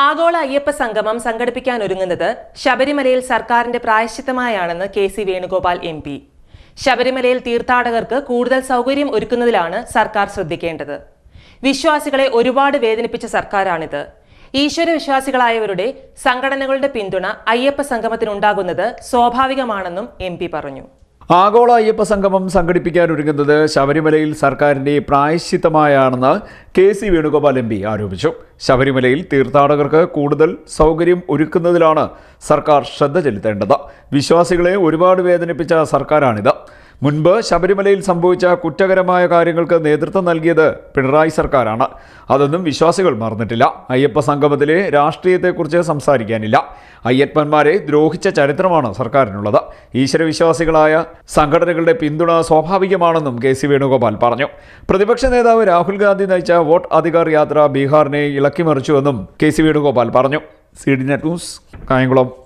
ആഗോള അയ്യപ്പ സംഗമം സംഘടിപ്പിക്കാനൊരുങ്ങുന്നത് ശബരിമലയിൽ സർക്കാരിന്റെ പ്രായശ്ചിത്തമായാണെന്ന് K C Venugopal M P. ശബരിമലയിൽ തീർത്ഥാടകർക്ക് കൂടുതൽ സൗകര്യം ഒരുക്കുന്നതിലാണ് സർക്കാർ ശ്രദ്ധിക്കേണ്ടത്. വിശ്വാസികളെ ഒരുപാട് വേദനിപ്പിച്ച സർക്കാരാണിത്. ഈശ്വര വിശ്വാസികളായവരുടെ സംഘടനകളുടെ പിന്തുണ അയ്യപ്പ സംഗമത്തിനുണ്ടാകുന്നത് സ്വാഭാവികമാണെന്നും എം പറഞ്ഞു. ആഗോള അയ്യപ്പ സംഗമം സംഘടിപ്പിക്കാനൊരുങ്ങുന്നത് ശബരിമലയിൽ സർക്കാരിന്റെ പ്രായശ്ചിത്തമായാണെന്ന് K C Venugopal M P ആരോപിച്ചു. ശബരിമലയിൽ തീർത്ഥാടകർക്ക് കൂടുതൽ സൗകര്യം ഒരുക്കുന്നതിലാണ് സർക്കാർ ശ്രദ്ധ ചെലുത്തേണ്ടത്. വിശ്വാസികളെ ഒരുപാട് വേദനിപ്പിച്ച സർക്കാരാണിത്. മുൻപ് ശബരിമലയിൽ സംഭവിച്ച കുറ്റകരമായ കാര്യങ്ങൾക്ക് നേതൃത്വം നൽകിയത് പിണറായി സർക്കാരാണ്. അതൊന്നും വിശ്വാസികൾ മറന്നിട്ടില്ല. അയ്യപ്പ സംഗമത്തിലെ രാഷ്ട്രീയത്തെക്കുറിച്ച് സംസാരിക്കാനില്ല. അയ്യപ്പന്മാരെ ദ്രോഹിച്ച ചരിത്രമാണ് സർക്കാരിനുള്ളത്. ഈശ്വരവിശ്വാസികളായ സംഘടനകളുടെ പിന്തുണ സ്വാഭാവികമാണെന്നും കെ സി വേണുഗോപാൽ പറഞ്ഞു. പ്രതിപക്ഷ നേതാവ് രാഹുൽ ഗാന്ധി നയിച്ച വോട്ട് അധികാർ യാത്ര ബീഹാറിനെ ഇളക്കിമറിച്ചുവെന്നും കെ സി വേണുഗോപാൽ പറഞ്ഞു. C D net news Kayamkulam.